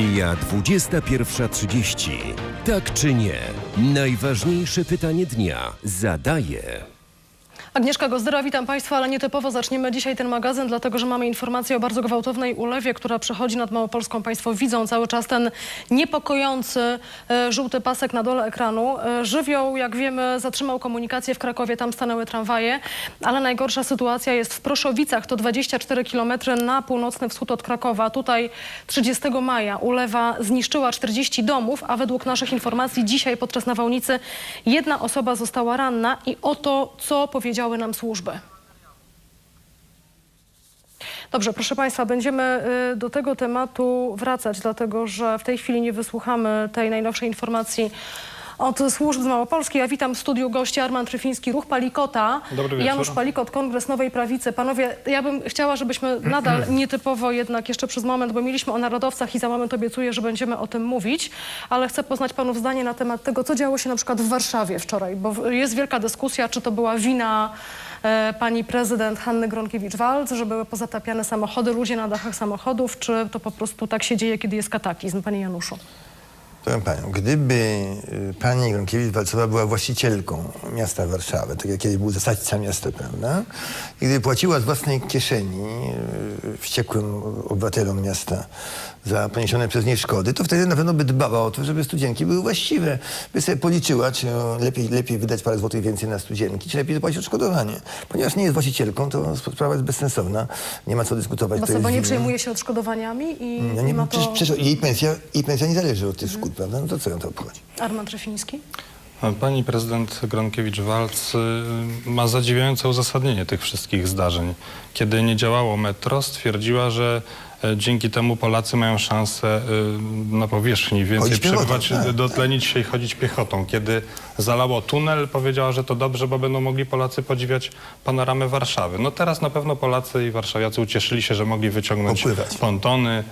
Mija 21.30. Tak czy nie? Najważniejsze pytanie dnia zadaje. Agnieszka Gozdyra, witam Państwa, ale nietypowo zaczniemy dzisiaj ten magazyn, dlatego że mamy informację o bardzo gwałtownej ulewie, która przechodzi nad Małopolską. Państwo widzą cały czas ten niepokojący e, żółty pasek na dole ekranu. E, żywioł, jak wiemy, zatrzymał komunikację w Krakowie, tam stanęły tramwaje, ale najgorsza sytuacja jest w Proszowicach, to 24 km na północny wschód od Krakowa. Tutaj 30 maja ulewa zniszczyła 40 domów, a według naszych informacji dzisiaj podczas nawałnicy jedna osoba została ranna i oto co nam służby. Dobrze, proszę Państwa, będziemy y, do tego tematu wracać, dlatego że w tej chwili nie wysłuchamy tej najnowszej informacji od służb z Małopolski. Ja witam w studiu gościa Armand Tryfiński, Ruch Palikota. Dobry wieczór. Janusz Palikot, Kongres Nowej Prawicy. Panowie, ja bym chciała, żebyśmy nadal nietypowo jednak jeszcze przez moment, bo mieliśmy o narodowcach i za moment obiecuję, że będziemy o tym mówić, ale chcę poznać panów zdanie na temat tego, co działo się na przykład w Warszawie wczoraj, bo jest wielka dyskusja, czy to była wina e, pani prezydent Hanny Gronkiewicz-Walc, że były pozatapiane samochody, ludzie na dachach samochodów, czy to po prostu tak się dzieje, kiedy jest kataklizm, panie Januszu? Powiem panią, gdyby y, pani Gronkiewicz-Walcowa była właścicielką miasta Warszawy, tak jak kiedyś był zasadca miasta, prawda? I gdyby płaciła z własnej kieszeni y, wściekłym obywatelom miasta za poniesione przez nie szkody, to wtedy na pewno by dbała o to, żeby studzienki były właściwe. By sobie policzyła, czy lepiej, lepiej wydać parę złotych więcej na studzienki, czy lepiej zapłacić odszkodowanie. Ponieważ nie jest właścicielką, to sprawa jest bezsensowna. Nie ma co dyskutować. Bo nie przejmuje się odszkodowaniami i Ja nie nie, ma to... przecież, przecież jej, pensja, jej pensja nie zależy od tych szkód, prawda? No to co ją to obchodzi? Armand Tryfiński? Pani prezydent Gronkiewicz-Walc y, ma zadziwiające uzasadnienie tych wszystkich zdarzeń. Kiedy nie działało metro, stwierdziła, że dzięki temu Polacy mają szansę y, na powierzchni więcej Chodzić przebywać, tak. dotlenić się i chodzić piechotą. Kiedy zalało tunel, powiedziała, że to dobrze, bo będą mogli Polacy podziwiać panoramę Warszawy. No teraz na pewno Polacy i warszawiacy ucieszyli się, że mogli wyciągnąć Popływać. pontony,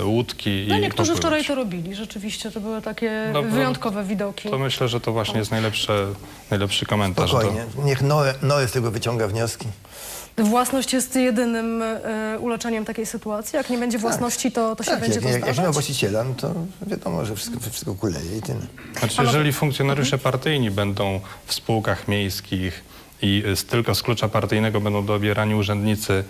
e, łódki No i niektórzy popływać. wczoraj to robili, rzeczywiście to były takie No, wyjątkowe widoki. To myślę, że to właśnie jest najlepsze, najlepszy komentarz. do- Spokojnie. Niech Noe, Noe z tego wyciąga wnioski. Własność jest jedynym e, uleczeniem takiej sytuacji. Jak nie będzie własności, to, to się Tak, będzie jak, to jak, jak nie ma zdarzać. właściciela, no to wiadomo, że wszystko, wszystko kuleje i tyle. Znaczy, jeżeli funkcjonariusze partyjni będą w spółkach miejskich i y, z, tylko z klucza partyjnego będą dobierani urzędnicy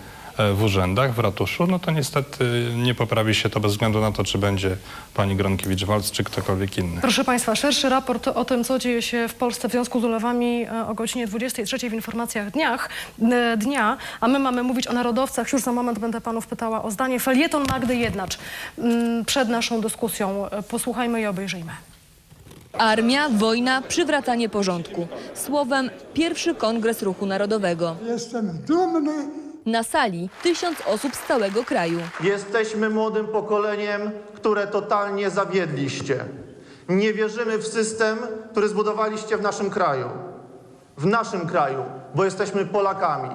w urzędach, w ratuszu, no to niestety nie poprawi się to bez względu na to, czy będzie pani Gronkiewicz-Walc, czy ktokolwiek inny. Proszę Państwa, szerszy raport o tym, co dzieje się w Polsce w związku z ulewami e, o godzinie 23 w informacjach dniach, e, dnia, a my mamy mówić o narodowcach. Już za moment będę Panów pytała o zdanie. Felieton Magdy Jednacz mm, przed naszą dyskusją. E, Posłuchajmy i obejrzyjmy. Armia, wojna, przywracanie porządku. Słowem, pierwszy kongres ruchu narodowego. Jestem dumny Na sali tysiąc osób z całego kraju. Jesteśmy młodym pokoleniem, które totalnie zawiedliście. Nie wierzymy w system, który zbudowaliście w naszym kraju. W naszym kraju, bo jesteśmy Polakami.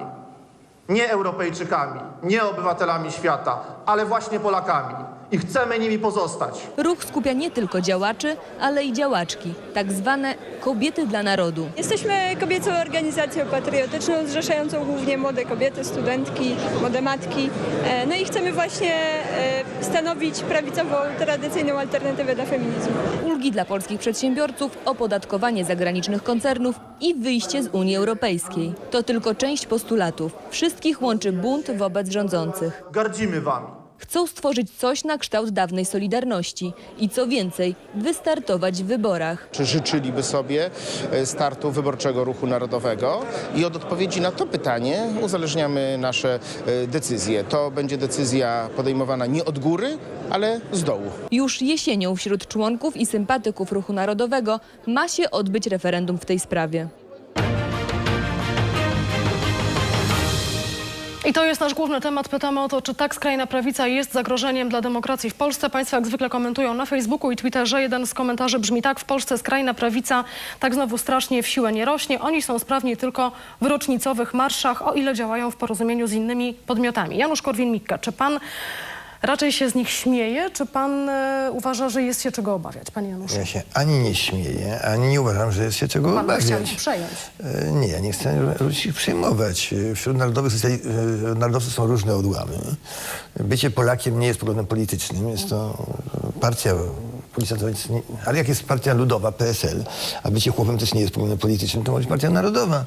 Nie Europejczykami, nie obywatelami świata, ale właśnie Polakami. I chcemy nimi pozostać. Ruch skupia nie tylko działaczy, ale i działaczki, tak zwane kobiety dla narodu. Jesteśmy kobiecą organizacją patriotyczną zrzeszającą głównie młode kobiety, studentki, młode matki. E, No i chcemy właśnie e, stanowić prawicową, tradycyjną alternatywę dla feminizmu. Ulgi dla polskich przedsiębiorców, opodatkowanie zagranicznych koncernów i wyjście z Unii Europejskiej. To tylko część postulatów. Wszystkich łączy bunt wobec rządzących. Gardzimy wami. Chcą stworzyć coś na kształt dawnej Solidarności i co więcej, wystartować w wyborach. czy życzyliby sobie e, startu wyborczego ruchu narodowego i od odpowiedzi na to pytanie uzależniamy nasze e, decyzje. To będzie decyzja podejmowana nie od góry, ale z dołu. Już jesienią wśród członków i sympatyków Ruchu Narodowego ma się odbyć referendum w tej sprawie. I to jest nasz główny temat. Pytamy o to, czy tak skrajna prawica jest zagrożeniem dla demokracji w Polsce. Państwo jak zwykle komentują na Facebooku i Twitterze. Jeden z komentarzy brzmi tak. W Polsce skrajna prawica tak znowu strasznie w siłę nie rośnie. Oni są sprawni tylko w rocznicowych marszach, o ile działają w porozumieniu z innymi podmiotami. Janusz Korwin-Mikke, czy pan raczej się z nich śmieje, czy pan e, uważa, że jest się czego obawiać, panie Januszu? Ja się ani nie śmieję, ani nie uważam, że jest się czego Pan by chciał obawiać. ich przejąć. E, Nie, ja nie chcę ludzi ich przejmować. E, Wśród narodowych socjali- e, narodowców są różne odłamy. Bycie Polakiem nie jest problemem politycznym, jest to e, partia jest nie- ale jak jest partia ludowa, PSL, a bycie chłopem też nie jest problemem politycznym, to może być partia narodowa.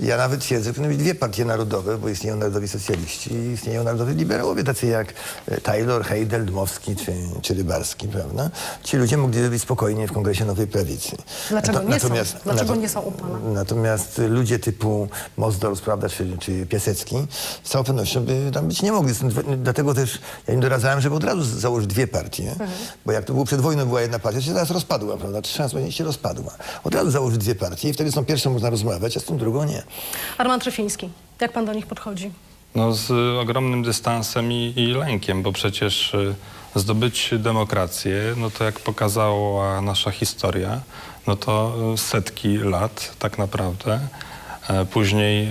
Ja nawet twierdzę, że powinny być dwie partie narodowe, bo istnieją narodowi socjaliści i istnieją narodowi liberałowie, tacy jak e, Taylor, Heidel, Dmowski czy, czy Rybarski, prawda? Ci ludzie mogliby być spokojnie w Kongresie Nowej Prawicy. Dlaczego Nato- nie są? Dlaczego nie są u pana? Natomiast ludzie typu Mozdorf, prawda, czy, czy Piasecki z całą pewnością by tam być nie mogli. Dlatego też ja im doradzałem, żeby od razu założyć dwie partie, Mhm. bo jak to było przed wojną, była jedna partia, się teraz rozpadła, prawda, razy będzie się rozpadła. Od razu założyć dwie partie i wtedy z tą pierwszą można rozmawiać, a z tą drugą nie. Armand Trzefiński, jak pan do nich podchodzi? No z y, ogromnym dystansem i, i lękiem, bo przecież y, zdobyć demokrację, no to jak pokazała nasza historia, no to y, setki lat tak naprawdę. E, Później y,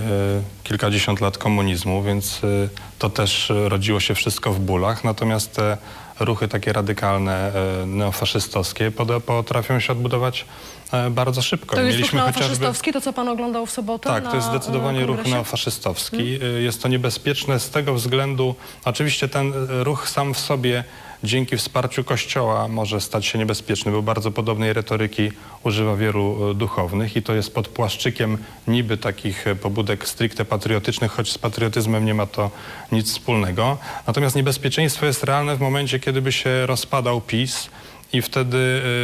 kilkadziesiąt lat komunizmu, więc y, to też y, rodziło się wszystko w bólach. Natomiast te ruchy takie radykalne, y, neofaszystowskie potrafią się odbudować e, bardzo szybko. To jest ruch Mieliśmy chociażby- neofaszystowski, to co pan oglądał w sobotę tak, na to jest zdecydowanie e, ruch kongresie? neofaszystowski. Y, Jest to niebezpieczne z tego względu, oczywiście ten ruch sam w sobie dzięki wsparciu Kościoła może stać się niebezpieczny, bo bardzo podobnej retoryki używa wielu y, duchownych i to jest pod płaszczykiem niby takich y, pobudek stricte patriotycznych, choć z patriotyzmem nie ma to nic wspólnego. Natomiast niebezpieczeństwo jest realne w momencie, kiedy by się rozpadał PiS, i wtedy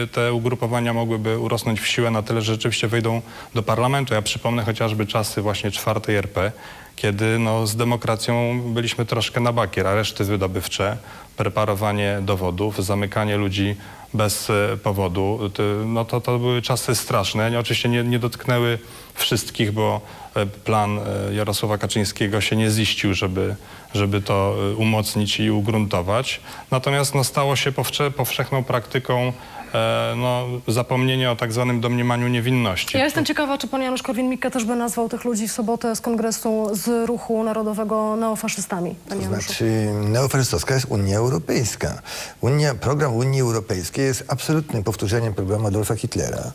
y, te ugrupowania mogłyby urosnąć w siłę na tyle, że rzeczywiście wejdą do parlamentu. Ja przypomnę chociażby czasy właśnie czwartej RP, kiedy no, z demokracją byliśmy troszkę na bakier, areszty wydobywcze, preparowanie dowodów, zamykanie ludzi bez e, powodu. No to, to były czasy straszne. Oczywiście nie, nie dotknęły wszystkich, bo e, plan e, Jarosława Kaczyńskiego się nie ziścił, żeby, żeby to umocnić i ugruntować. Natomiast no, stało się powsze, powszechną praktyką e, no, zapomnienie o tak zwanym domniemaniu niewinności. Ja jestem ciekawa, czy pan Janusz Korwin-Mikke też by nazwał tych ludzi w sobotę z kongresu z ruchu narodowego neofaszystami, To znaczy neofaszystowska jest Unia Europejska. Unia, program Unii Europejskiej jest absolutnym powtórzeniem programu Adolfa Hitlera.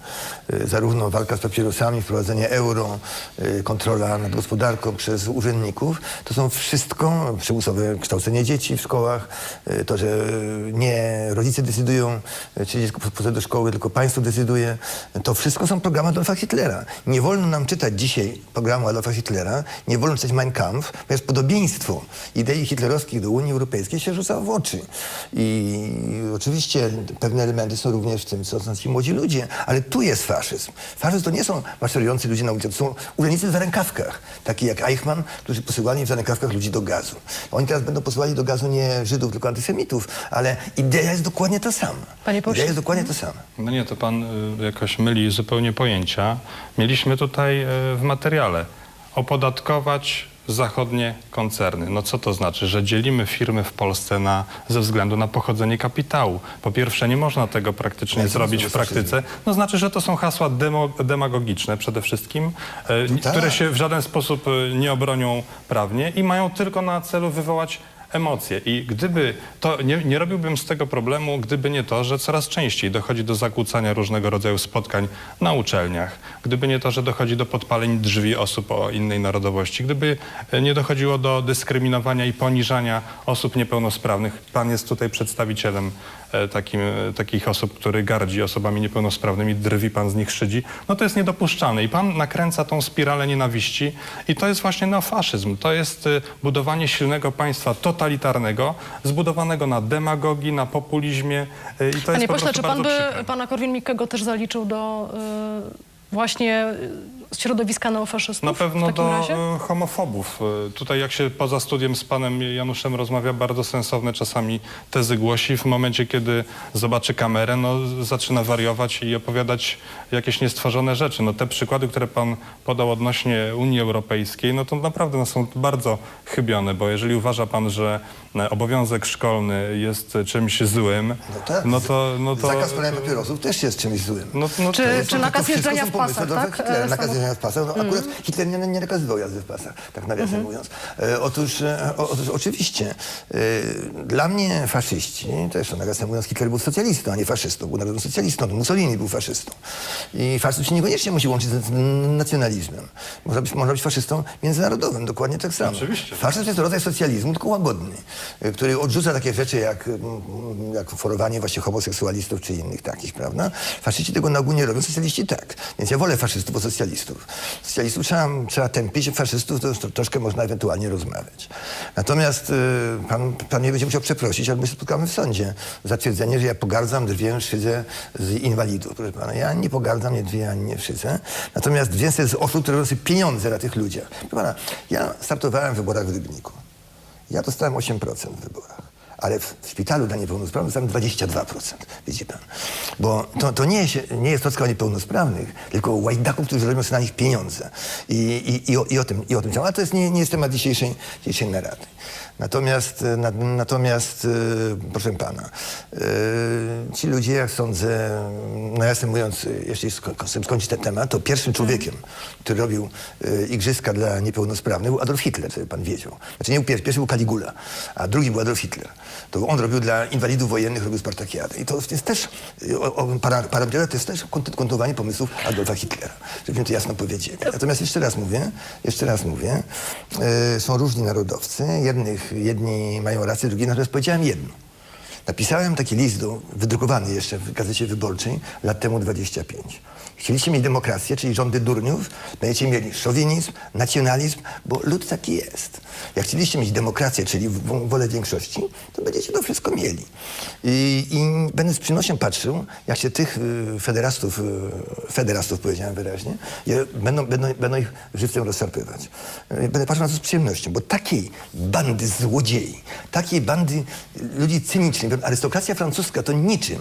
Y, Zarówno walka z papierosami, wprowadzenie euro, y, kontrola nad gospodarką przez urzędników. To są wszystko przymusowe kształcenie dzieci w szkołach, y, to, że nie rodzice decydują, y, czy dziecko poszedł do szkoły, tylko państwo decyduje. To wszystko są programy Adolfa Hitlera. Nie wolno nam czytać dzisiaj programu Adolfa Hitlera, nie wolno czytać Mein Kampf, ponieważ podobieństwo idei hitlerowskich do Unii Europejskiej się rzuca w oczy. I oczywiście pewne elementy są również w tym, co są ci młodzi ludzie, ale tu jest faszyzm. Faszyzm to nie są maszerujący ludzie na ulicy, to są urzędnicy w rękawkach, taki jak Eichmann, którzy posyłali w rękawkach ludzi do gazu. Oni teraz będą posyłali do gazu nie Żydów, tylko antysemitów, ale idea jest dokładnie ta sama. Panie pośle. Idea jest dokładnie ta sama. No nie, to pan y, jakoś myli zupełnie pojęcia. Mieliśmy tutaj y, w materiale opodatkować zachodnie koncerny. No co to znaczy? Że dzielimy firmy w Polsce na, ze względu na pochodzenie kapitału. Po pierwsze, nie można tego praktycznie to zrobić w praktyce. No znaczy, że to są hasła demo, demagogiczne przede wszystkim, y, tak. które się w żaden sposób nie obronią prawnie i mają tylko na celu wywołać emocje. I gdyby to, nie, nie robiłbym z tego problemu, gdyby nie to, że coraz częściej dochodzi do zakłócania różnego rodzaju spotkań na uczelniach, gdyby nie to, że dochodzi do podpaleń drzwi osób o innej narodowości, gdyby e, nie dochodziło do dyskryminowania i poniżania osób niepełnosprawnych. Pan jest tutaj przedstawicielem takim, e, takich osób, który gardzi osobami niepełnosprawnymi, drwi pan z nich szydzi, no to jest niedopuszczalne. I pan nakręca tą spiralę nienawiści i to jest właśnie neofaszyzm. To jest e, budowanie silnego państwa totalitarnego, zbudowanego na demagogii, na populizmie e, i to Panie jest po pośle, prostu czy pan by przykre. pana Korwin-Mikkego też zaliczył do właśnie środowiska neofaszystów Na pewno w takim do razie? e, homofobów. E, Tutaj jak się poza studiem z panem Januszem rozmawia, bardzo sensowne czasami tezy głosi. W momencie, kiedy zobaczy kamerę, no zaczyna wariować i opowiadać jakieś niestworzone rzeczy. No te przykłady, które pan podał odnośnie Unii Europejskiej, no to naprawdę no, są bardzo chybione, bo jeżeli uważa pan, że e, obowiązek szkolny jest czymś złym, No tak. no to... No to Zakaz palenia papierosów też jest czymś złym. no, no, Czy- to- czy nakaz jeżdżenia w pasach, tak? Nakaz jeżdżenia w pasach. No, akurat Hitler nie, nie nakazywał jazdy w pasach, tak nawiasem mówiąc. E, otóż, e, o, otóż oczywiście e, dla mnie faszyści, też nawiasem mówiąc, Hitler był socjalistą, a nie faszystą. Był narodowym socjalistą, to Mussolini był faszystą. I faszyzm się niekoniecznie musi łączyć z nacjonalizmem. Można być, można być faszystą międzynarodowym, dokładnie tak samo. Oczywiście. Faszyzm jest to rodzaj socjalizmu, tylko łagodny, y, który odrzuca takie rzeczy jak, mm, jak forowanie właśnie homoseksualistów czy innych takich, prawda? Faszyści tego na ogół nie robią, socjaliści tak. Więc ja wolę faszystów od socjalistów. Socjalistów trzeba, trzeba tępić, faszystów to, to troszkę można ewentualnie rozmawiać. Natomiast y, pan, pan mnie będzie musiał przeprosić, ale my się spotkamy w sądzie za twierdzenie, że ja pogardzam, drwię, szydzę z inwalidów. Proszę pana, ja nie pogardzam, nie drwię, ani nie szydzę. Natomiast drwię z osób, które robią pieniądze na tych ludziach. Proszę pana, ja startowałem w wyborach w Rybniku. Ja dostałem 8% w wyborach. Ale w, szpitalu dla niepełnosprawnych dostałem 22%, widzi pan. Bo to, to nie, jest, nie jest troska o niepełnosprawnych, tylko o łajdaków, którzy robią sobie na nich pieniądze. I, i, i, o, i, o, tym, i o tym chciałem. Ale to jest, nie, nie jest temat dzisiejszej, dzisiejszej narady. Natomiast, e, na, natomiast e, proszę pana, e, ci ludzie, jak sądzę, no jasne mówiąc, jeśli skończyć ten temat, to pierwszym człowiekiem, który robił igrzyska dla niepełnosprawnych był Adolf Hitler, żeby pan wiedział. Znaczy nie był pierwszy, pierwszy był Caligula, a drugi był Adolf Hitler. To on robił dla inwalidów wojennych, robił Spartakiadę. I to jest też, o, para, to jest też kont- kontynuowanie pomysłów Adolfa Hitlera, żebyśmy to jasno powiedzieli. Natomiast jeszcze raz mówię, jeszcze raz mówię, e, są różni narodowcy, jednych, jedni mają rację, drugi, natomiast powiedziałem jedno. Napisałem taki list, do, wydrukowany jeszcze w Gazecie Wyborczej, lat temu 25. Chcieliście mieć demokrację, czyli rządy durniów, będziecie mieli szowinizm, nacjonalizm, bo lud taki jest. Jak chcieliście mieć demokrację, czyli wolę większości, to będziecie to wszystko mieli. I, i będę z przyjemnością patrzył, jak się tych y, federastów, y, federastów powiedziałem wyraźnie, będą, będą, będą ich żywcem rozszarpywać. Y, Będę patrzył na to z przyjemnością, bo takiej bandy złodziei, takiej bandy ludzi cynicznych, arystokracja francuska to niczym.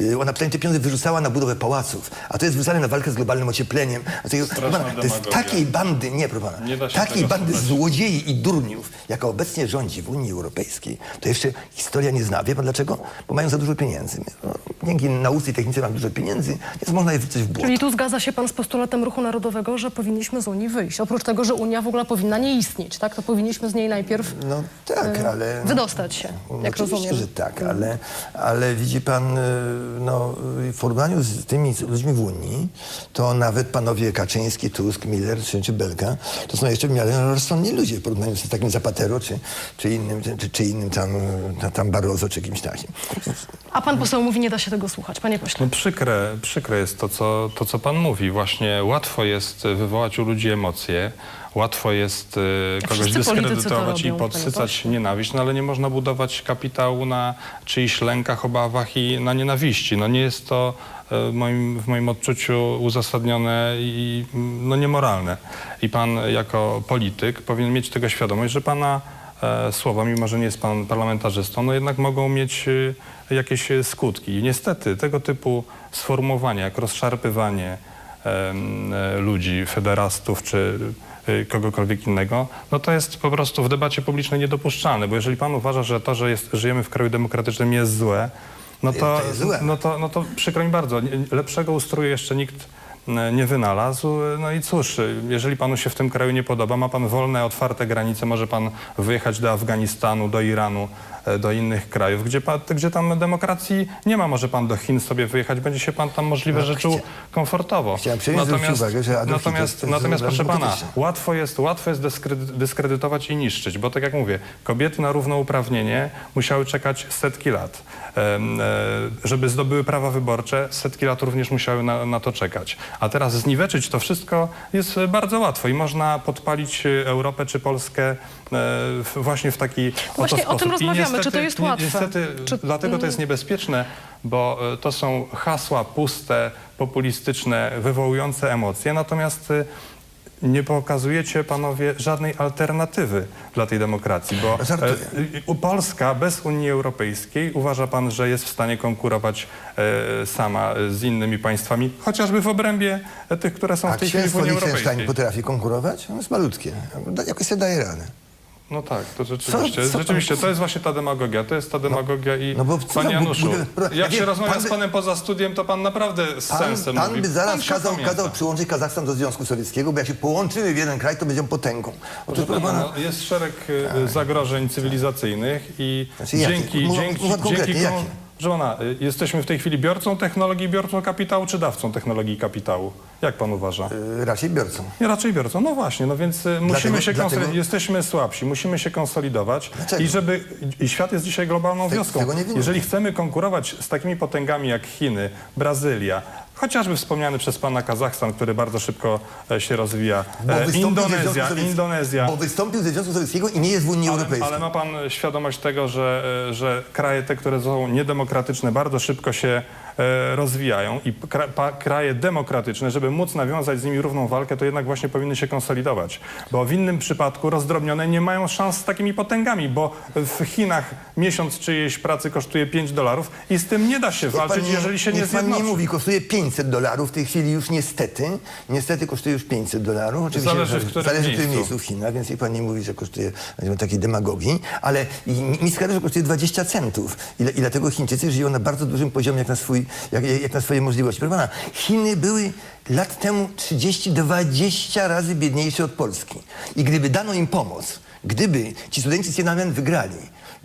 Y, Ona przynajmniej te pieniądze wyrzucała na budowę pałaców, a to jest wyrzucane na walkę z globalnym ociepleniem. A to, pana, to jest takiej bandy, nie proszę pana, Nie takiej bandy słuchać. złodziei i durniów, jaka obecnie rządzi w Unii Europejskiej, to jeszcze historia nie zna. Wie pan dlaczego? Bo mają za dużo pieniędzy. No, dzięki nauce i technice mam dużo pieniędzy, więc można je wrzucić w błąd. Czyli tu zgadza się pan z postulatem Ruchu Narodowego, że powinniśmy z Unii wyjść. Oprócz tego, że Unia w ogóle powinna nie istnieć, tak? To powinniśmy z niej najpierw No tak, e, ale... wydostać się, No, jak rozumiem. że tak, ale, ale widzi pan, y, no, w porównaniu z tymi ludźmi w Unii, to nawet panowie Kaczyński, Tusk, Miller czy, czy Belka, to są jeszcze w miarę rozsądni ludzie w porównaniu z takim Zapatero, czy, czy innym, czy, czy innym tam, tam Barroso, czy kimś takim. A pan poseł mówi, nie da się tego słuchać. Panie pośle. No przykre, przykre jest to co, to, co pan mówi. Właśnie łatwo jest wywołać u ludzi emocje, łatwo jest e, kogoś wszyscy dyskredytować i robią, panie podsycać pośle. nienawiść, no ale nie można budować kapitału na czyichś lękach, obawach i na nienawiści. No nie jest to w moim, w moim odczuciu uzasadnione i no, niemoralne. I pan jako polityk powinien mieć tego świadomość, że pana e, słowa, mimo że nie jest pan parlamentarzystą, no jednak mogą mieć e, jakieś skutki. I niestety tego typu sformułowania, jak rozszarpywanie e, ludzi, federastów czy kogokolwiek innego, no to jest po prostu w debacie publicznej niedopuszczalne, bo jeżeli pan uważa, że to, że jest, żyjemy w kraju demokratycznym jest złe, no to, To jest złe. no to, no to przykro mi bardzo, lepszego ustroju jeszcze nikt e, nie wynalazł. No i cóż, e, jeżeli panu się w tym kraju nie podoba, ma pan wolne, otwarte granice, może pan wyjechać do Afganistanu, do Iranu, do innych krajów, gdzie, pa, gdzie tam demokracji nie ma. Może pan do Chin sobie wyjechać, będzie się pan tam możliwe, No, chcia- komfortowo. Chciałem zwrócić uwagę, że Adolf natomiast, to jest natomiast proszę pana, łatwo jest, łatwo jest dyskredy- dyskredytować i niszczyć, bo tak jak mówię, kobiety na równouprawnienie musiały czekać setki lat. E, Żeby zdobyły prawa wyborcze, setki lat również musiały na, na to czekać. A teraz zniweczyć to wszystko jest bardzo łatwo i można podpalić Europę czy Polskę e, właśnie w taki oto właśnie o sposób. tym I rozmawiamy. Czy to jest łatwe? Niestety, Czy- dlatego to jest niebezpieczne, bo e, to są hasła puste, populistyczne, wywołujące emocje, natomiast e, nie pokazujecie panowie żadnej alternatywy dla tej demokracji, bo Żartuję. e, Polska bez Unii Europejskiej uważa pan, że jest w stanie konkurować e, sama z innymi państwami, chociażby w obrębie tych, które są A w tej chwili w Unii Europejskiej. potrafi konkurować? On jest malutkie. Da- Jakoś sobie daje radę. No tak, to rzeczywiście, Co- co- rzeczywiście, to jest właśnie ta demagogia, to jest ta demagogia i no bo co panie Januszu, jak się rozmawia pan z by- panem poza studiem, to pan naprawdę z Pan, sensem pan mówi. by zaraz Pan się kazał, pamięta. kazał przyłączyć Kazachstan do Związku Sowieckiego, bo jak się połączymy w jeden kraj, to będziemy potęgą. Otóż, Proszę pana, no, jest szereg y, zagrożeń cywilizacyjnych i Znaczy jakie? dzięki, Mów- dzięki, mów konkretnie, dzięki jakie? Pana, y, jesteśmy w tej chwili biorcą technologii, biorcą kapitału, czy dawcą technologii i kapitału? Jak pan uważa? y, raczej biorcą. Nie, raczej biorcą. No właśnie, no więc y, musimy się dlatego- konsolidować. Jesteśmy słabsi, musimy się konsolidować. Dlaczego? I żeby i świat jest dzisiaj globalną Te- wioską. tego nie wynika. Jeżeli chcemy konkurować z takimi potęgami jak Chiny, Brazylia, chociażby wspomniany przez pana Kazachstan, który bardzo szybko e, się rozwija, Bo e, wystąpił ze Związku Indonezja, Sowieckiego- Indonezja. Bo wystąpił ze Związku Sowieckiego i nie jest w Unii Ale, Europejskiej. ale ma pan świadomość tego, że, e, że kraje te, które są niedemokratyczne, bardzo szybko się rozwijają i kraje demokratyczne, żeby móc nawiązać z nimi równą walkę, to jednak właśnie powinny się konsolidować. Bo w innym przypadku rozdrobnione nie mają szans z takimi potęgami, bo w Chinach miesiąc czyjejś pracy kosztuje 5 dolarów i z tym nie da się walczyć, pan nie- jeżeli się nie pan zjednoczy. nie mówi, kosztuje 500 dolarów, w tej chwili już niestety, niestety kosztuje już 500 dolarów. Oczywiście Zależy w którym zależy w którym miejscu. w Chinach, więc niech pan nie mówi, że kosztuje takiej demagogii, ale i mi- miska ryżu kosztuje 20 centów i, i dlatego Chińczycy żyją na bardzo dużym poziomie jak na, swój, jak, jak na swoje możliwości. Proszę pana, Chiny były lat temu 30-20 razy biedniejsze od Polski i gdyby dano im pomoc, gdyby ci studenci z Tiananmen wygrali,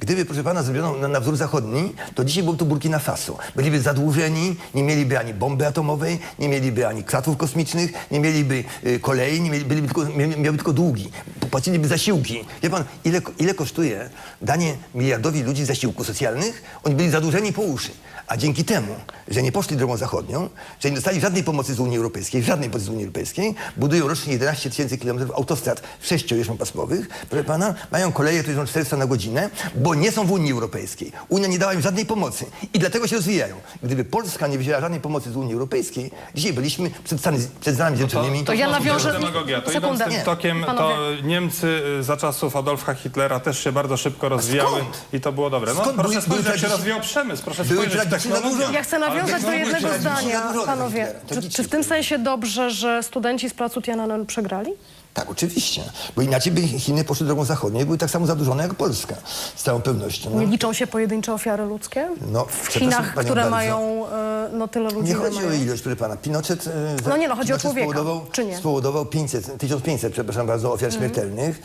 Gdyby, proszę pana, zrobiono na, na wzór zachodni, to dzisiaj byłoby to Burkina Faso. Byliby zadłużeni, nie mieliby ani bomby atomowej, nie mieliby ani kratów kosmicznych, nie mieliby y, kolei, nie mieli, byliby tylko, mia, miałyby tylko długi. Płaciliby zasiłki. Wie pan, ile, ile kosztuje danie miliardowi ludzi zasiłków socjalnych? Oni byli zadłużeni po uszy. A dzięki temu, że nie poszli drogą zachodnią, że nie dostali żadnej pomocy z Unii Europejskiej, żadnej pomocy z Unii Europejskiej, budują rocznie 11 tysięcy kilometrów autostrad sześciojeżdżąpasmowych, proszę pana, mają koleje, które jeżdżą 400 na godzinę, bo nie są w Unii Europejskiej. Unia nie dała im żadnej pomocy i dlatego się rozwijają. Gdyby Polska nie wzięła żadnej pomocy z Unii Europejskiej, dzisiaj byliśmy przed, Stany, przed Stanami Zjednoczonymi. To ja znowu nawiążę- Demagogia. To Sekundę. idąc tym Nie. tokiem, to Panowie. Niemcy y, za czasów Adolfa Hitlera też się bardzo szybko rozwijały i to było dobre. No, proszę spojrzeć, jak się rozwijał przemysł, proszę spojrzeć, technologia. zadłużenia. Ja chcę nawiązać do technologia jednego zdania, panowie. Czy, czy w tym sensie dobrze, że studenci z placu Tiananmen przegrali? Tak, oczywiście. Bo inaczej by Chiny poszły drogą zachodnią i były tak samo zadłużone jak Polska. Z całą pewnością. No. Nie liczą się pojedyncze ofiary ludzkie? No, w Chinach, które bardzo. mają e, no tyle ludzi, Nie chodzi o mają. ilość, proszę pana. Pinochet, za- No nie, no, chodzi o Pinochet człowieka, spowodował, czy nie? spowodował 500, 1500, przepraszam bardzo, ofiar Mhm. śmiertelnych.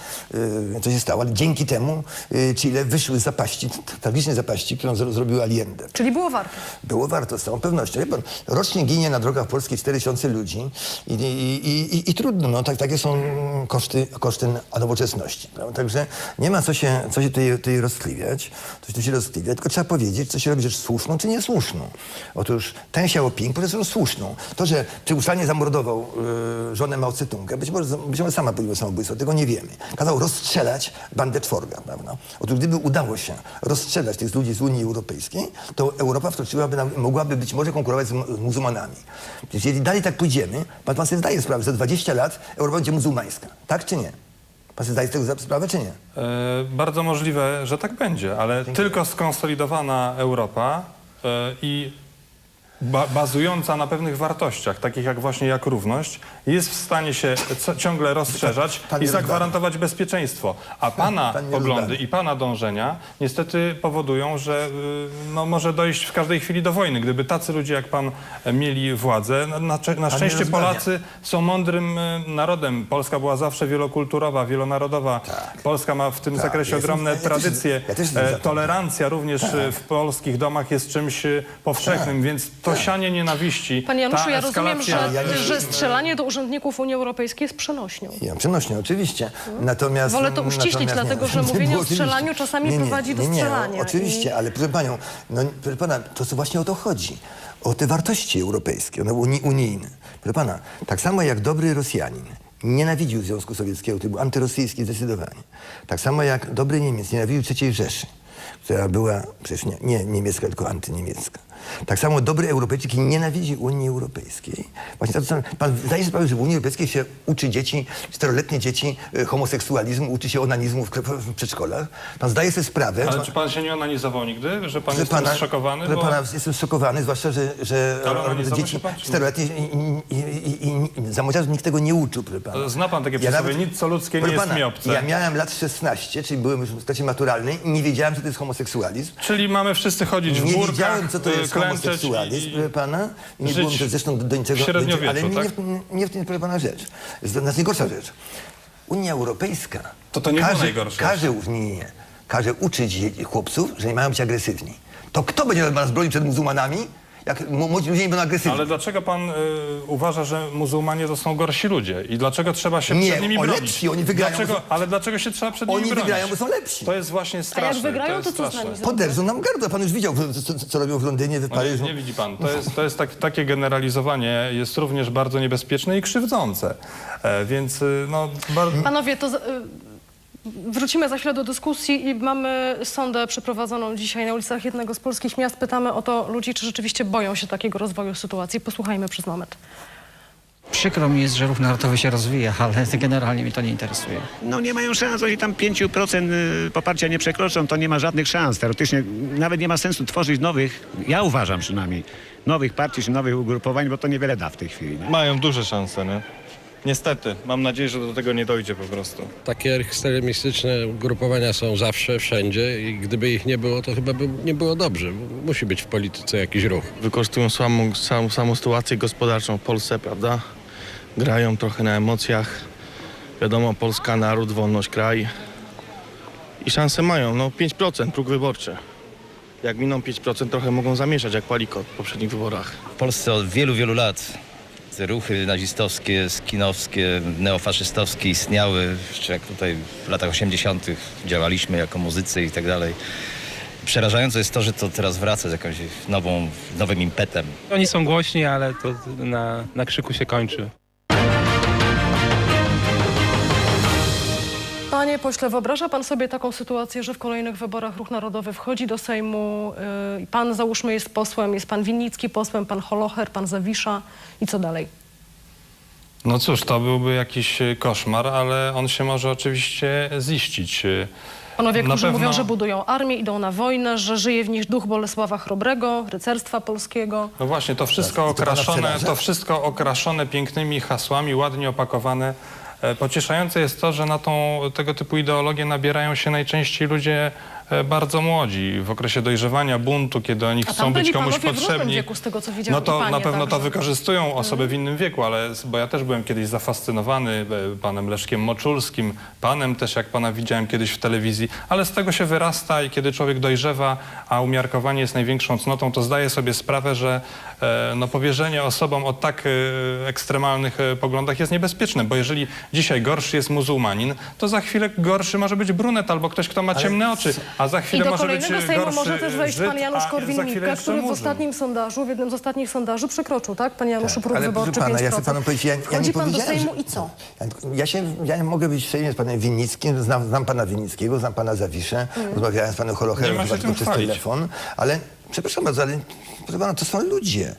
E, To się stało, ale dzięki temu e, Chile wyszły z zapaści, tragicznej zapaści, którą zro- zrobił Allende. Czyli było warto. Było warto, z całą pewnością. Wie pan, rocznie ginie na drogach polskich 4000 ludzi i, i, i, i, i trudno, no, tak, takie są koszty, koszty nowoczesności. Także nie ma co się, co się tutaj, tutaj roztkliwiać, coś tu się roztkliwia, tylko trzeba powiedzieć, co się robi rzecz słuszną, czy niesłuszną. Otóż ten Xiaoping profesor słuszną. To, że przypuszczalnie zamordował y, żonę Mao Tse-tunga, być może, być może sama podjęła samobójstwo, tego nie wiemy. Kazał rozstrzelać bandę czworga, prawda? Otóż gdyby udało się rozstrzelać tych ludzi z Unii Europejskiej, to Europa wkroczyłaby, mogłaby być może konkurować z, z muzułmanami. Przecież jeżeli dalej tak pójdziemy, pan, pan sobie zdaje sprawę, że za 20 lat Europa będzie muzułmańska. Tak czy nie? Pan sobie zdaje z tego sprawę, czy nie? E, bardzo możliwe, że tak będzie, ale tylko skonsolidowana Europa e, i ba bazująca na pewnych wartościach, takich jak właśnie jak równość, jest w stanie się ciągle rozszerzać Pan i zagwarantować bezpieczeństwo. A pana Pan i pana dążenia niestety powodują, że y, no, może dojść w każdej chwili do wojny. Gdyby tacy ludzie jak pan e, mieli władzę, na, na, na nie szczęście. Polacy są mądrym y, narodem. Polska była zawsze wielokulturowa, wielonarodowa. Polska ma w tym Tak, zakresie ja jestem- ogromne ja też- tradycje. ja też jestem E, za tym. Tolerancja również e, w polskich domach jest czymś powszechnym, więc to sianie nienawiści, Panie Januszu, ta ja rozumiem, eskalacja- że, że strzelanie do urzędników Unii Europejskiej jest przenośnią. Ja, przenośnie, oczywiście. Natomiast... Wolę to uściślić, natomiast dlatego że Nie mówienie o strzelaniu czasami prowadzi do strzelania Oczywiście, i- ale proszę panią, no, proszę pana, to co właśnie o to chodzi. O te wartości europejskie, one uni, unijne. Proszę pana, tak samo jak dobry Rosjanin nienawidził Związku Sowieckiego, który był antyrosyjski zdecydowanie. Tak samo jak dobry Niemiec nienawidził III Rzeszy, która była przecież nie, nie niemiecka, tylko antyniemiecka. Tak samo dobry Europejczyk nienawidzi Unii Europejskiej. Właśnie to, pan zdaje sobie sprawę, że w Unii Europejskiej się uczy dzieci, czteroletnie dzieci e, homoseksualizmu, uczy się onanizmu w, w przedszkolach. Pan zdaje sobie sprawę... Ale czy pan się nie onanizował nigdy? Że pan że jest pana, zszokowany? że Bo... pana jestem zszokowany, zwłaszcza, że, że dzieci czteroletnie i, i, i, i, i za młodzieży nikt tego nie uczył, proszę pana. Zna pan takie Ja przysłowie, nawet- nic co ludzkie nie proszę jest mi obce. Ja miałem lat 16, czyli byłem już w stacie maturalnej i nie wiedziałem, co to jest homoseksualizm. Czyli mamy wszyscy chodzić w Nie burkach, wiedziałem, co to y, jest klęczeć homoseksualizm, i- proszę pana. Nie żyć mi to zresztą do, do niczego... w średniowieczu, do, ale nie, tak? nie, nie w tym, proszę pana, rzecz. Jest nas najgorsza rzecz. Unia Europejska... To to nie było każe, najgorsze. Każe, nie, nie, nie. Każe uczyć je- chłopców, że nie mają być agresywni. To kto będzie nas bronił przed muzułmanami, jak młodzi ludzie nie będą agresywni? Ale dlaczego pan y, uważa, że muzułmanie to są gorsi ludzie? I dlaczego trzeba się Nie, przed nimi bronić? lepsi, oni wygrają, Dlaczego, bo są- ale dlaczego się trzeba przed nimi Oni bronić? wygrają, bo są lepsi. To jest właśnie A straszne. jak wygrają, to, to co z straszne. nami? Poderzą nam gardło. Pan już widział, co, co, robią w Londynie, w No Paryżu. nie, nie widzi pan. To jest, to jest tak, takie generalizowanie jest również bardzo niebezpieczne i krzywdzące. E, więc y, no, bardzo... Panowie, to y, wrócimy za chwilę do dyskusji i mamy sondę przeprowadzoną dzisiaj na ulicach jednego z polskich miast. Pytamy o to ludzi, czy rzeczywiście boją się takiego rozwoju sytuacji. Posłuchajmy przez moment. Przykro mi jest, że ruch narodowy się rozwija, ale generalnie mnie to nie interesuje. No nie mają szans, oni tam 5% y, poparcia nie przekroczą, to nie ma żadnych szans. Teoretycznie nawet nie ma sensu tworzyć nowych, ja uważam przynajmniej, nowych partii czy nowych ugrupowań, bo to niewiele da w tej chwili. Nie? Mają duże szanse, nie? Niestety. Mam nadzieję, że do tego nie dojdzie po prostu. Takie ekstremistyczne ugrupowania są zawsze, wszędzie i gdyby ich nie było, to chyba by nie było dobrze. Musi być w polityce jakiś ruch. Wykorzystują samą, samą, samą sytuację gospodarczą w Polsce, prawda? Grają trochę na emocjach. Wiadomo, Polska, naród, wolność, kraj. I szanse mają, no 5%, próg wyborczy. Jak miną 5%, trochę mogą zamieszać, jak paliko w poprzednich wyborach. W Polsce od wielu, wielu lat ruchy nazistowskie, skinowskie, neofaszystowskie istniały, jeszcze jak tutaj w latach 80. działaliśmy jako muzycy i tak dalej. Przerażające jest to, że to teraz wraca z jakąś nową, nowym impetem. Oni są głośni, ale to na, na krzyku się kończy. Panie pośle, wyobraża pan sobie taką sytuację, że w kolejnych wyborach Ruch Narodowy wchodzi do Sejmu yy, i pan załóżmy jest posłem, jest pan Winnicki posłem, pan Holocher, pan Zawisza i co dalej? No cóż, to byłby jakiś y, koszmar, ale on się może oczywiście ziścić. Y, Panowie, którzy pewno- mówią, że budują armię, idą na wojnę, że żyje w nich duch Bolesława Chrobrego, rycerstwa polskiego. No właśnie, to wszystko okraszone, to wszystko okraszone pięknymi hasłami, ładnie opakowane. E, Pocieszające jest to, że na tą tego typu ideologię nabierają się najczęściej ludzie e, bardzo młodzi, w okresie dojrzewania, buntu, kiedy oni chcą być komuś panowie w różnym potrzebni. wieku, z tego co widziałam, No to panie na pewno to także. wykorzystują osoby w innym wieku, ale bo ja też byłem kiedyś zafascynowany e, panem Leszkiem Moczulskim, panem też, jak pana widziałem kiedyś w telewizji, ale z tego się wyrasta i kiedy człowiek dojrzewa, a umiarkowanie jest największą cnotą, to zdaje sobie sprawę, że e, no, powierzenie osobom o tak e, ekstremalnych e, poglądach jest niebezpieczne, bo jeżeli dzisiaj gorszy jest muzułmanin, to za chwilę gorszy może być brunet albo ktoś, kto ma ciemne oczy, a za I chwilę do może być kolejnego e, Sejmu gorszy może też wejść Żyd, pan Janusz a za chwilę Korwin-Mikke, jeszcze który w murzyn. ostatnim sondażu, w jednym z ostatnich sondaży przekroczył, tak? Pan Januszu, Tak, próg ale wyborczy proszę pana, ja chcę 5%. panu powiedzieć, ja, ja Wchodzi nie pan do powiedziałem, Sejmu że... i co? Ja, się, ja mogę być w Sejmie z panem Winnickim, znam, znam pana Winnickiego, znam pana Zawiszę, Mm. rozmawiałem z panem Nie Holocherem ma się chyba czym tylko przez chwalić. telefon, ale przepraszam bardzo, ale proszę pana, to są ludzie.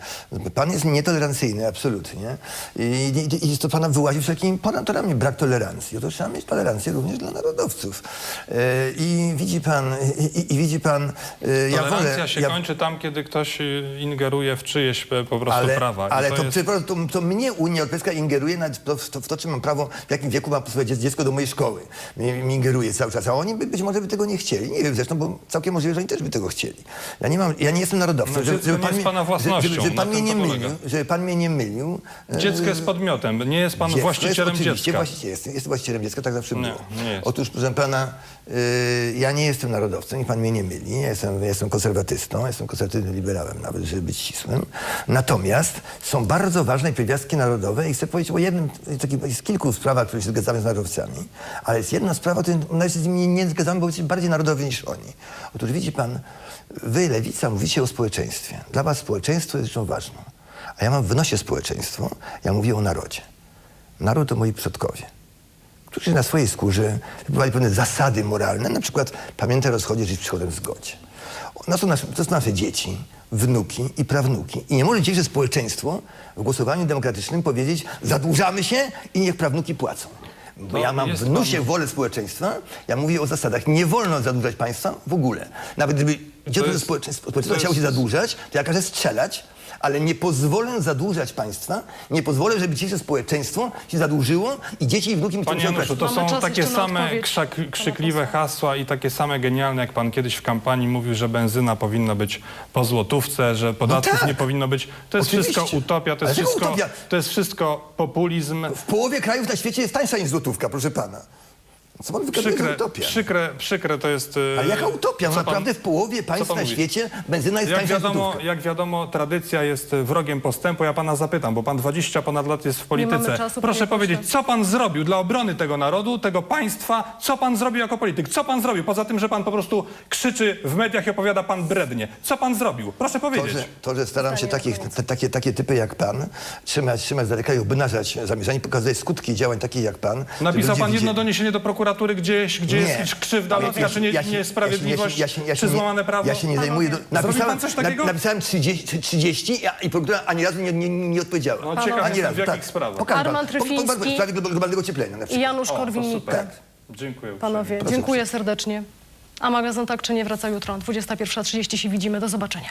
Pan jest nietolerancyjny, absolutnie. I, i, i to pana wyłazi wszelkim ponadtorami brak tolerancji. Otóż trzeba mieć tolerancję również dla narodowców. E, I widzi pan, i, i, widzi pan, e, ja Tolerancja wolę... się ja, kończy tam, kiedy ktoś y, ingeruje w czyjeś e, po prostu ale, prawa. I Ale to, jest... to, to, to mnie Unia Europejska ingeruje w to, w, to, w to, czy mam prawo, w jakim wieku mam posłać dziecko do mojej szkoły. Mi, mi ingeruje cały czas. A oni by, być może by tego nie chcieli. Nie wiem zresztą, bo całkiem możliwe, że oni też by tego chcieli. Ja nie mam, ja nie jestem narodowcem. No, dziecko nie jest mnie- pana własnością, Żeby, żeby, na pan mnie tym nie to mylił, żeby pan mnie nie mylił. e, Dziecko jest podmiotem, nie jest pan Dziecko właścicielem jest oczywiście dziecka. Właścicielem, jest, jest właścicielem dziecka, tak zawsze Nie, było. nie jest. Otóż, proszę pana, y, ja nie jestem narodowcem, niech pan mnie nie myli. Ja jestem, ja jestem konserwatystą, jestem konserwatywnym liberałem nawet, żeby być ścisłym. Natomiast są bardzo ważne pierwiastki narodowe i chcę powiedzieć o jednym, takim, z kilku sprawach, które się zgadzamy z narodowcami, ale jest jedna sprawa, której nawet się z nimi nie zgadzamy, bo jesteśmy bardziej narodowi niż oni. Otóż widzi pan, wy, lewica, mówicie o społeczeństwie. Dla was społeczeństwo jest rzeczą ważną. A ja mam w nosie społeczeństwo, ja mówię o narodzie. Naród to moi przodkowie, którzy na swojej skórze wyprowadzili pewne zasady moralne, na przykład pamiętaj rozchodzie, żyć przychodem w zgodzie. No to, nasze, to są nasze dzieci, wnuki i prawnuki. I nie może dzisiejsze społeczeństwo w głosowaniu demokratycznym powiedzieć zadłużamy się i niech prawnuki płacą. Bo No, ja mam w nosie wolę społeczeństwa, ja mówię o zasadach. Nie wolno zadłużać państwa w ogóle. Nawet gdyby gdzie jest- społeczeństwo, społeczeństwo chciało się zadłużać, to ja każę strzelać, ale nie pozwolę zadłużać państwa, nie pozwolę, żeby dzisiejsze społeczeństwo się zadłużyło i dzieci i wnuki mi Panie Januszu, to Mamy są czas takie jeszcze na same odpowiedź krzak, krzykliwe hasła i takie same genialne, jak pan kiedyś w kampanii mówił, że benzyna powinna być po złotówce, że podatków tak. nie powinno być. To jest Oczywiście. wszystko utopia, to jest czego wszystko, utopia? to jest wszystko populizm. W połowie krajów na świecie jest tańsza niż złotówka, proszę pana. Co pan za Przykre, utopię? przykre, przykre to jest... e, A jaka utopia? No co pan- naprawdę w połowie państw pan na mówi? świecie benzyna jest Jak tańsza wiadomo, złotówka. jak wiadomo, tradycja jest wrogiem postępu. Ja pana zapytam, bo pan 20 ponad lat jest w polityce. mamy czasu, Proszę panie powiedzieć, pośle. co pan zrobił dla obrony tego narodu, tego państwa? Co pan zrobił jako polityk? Co pan zrobił? Poza tym, że pan po prostu krzyczy w mediach i opowiada pan brednie. Co pan zrobił? Proszę To powiedzieć. że, to, że staram się takich, te, takie, takie typy jak pan trzymać, trzymać z daleka i obnażać zamierzanie, pokazać skutki działań takich jak pan. żeby Napisał ludzie pan jedno widzieli- doniesienie do prokuratury gdzieś, gdzie Nie. jest krzywda ludzka, ja czy nie, ja się- niesprawiedliwość, ja się- ja się czy nie- złamane prawo? Ja się nie zajmuję... Do, Zrobił pan coś takiego? napisałem 30, 30 a- i prokuratura ani razu nie, nie, nie odpowiedziała. No, ciekaw ani jestem, w razu, jakich sprawach. Pokażę po- Rychliński W sprawie glo- globalnego ocieplenia na I. Janusz Korwin-Mikke. super. Dziękuję. Panowie, Proszę dziękuję serdecznie. A magazyn Tak czy Nie wraca jutro. 21.30 się widzimy. Do zobaczenia.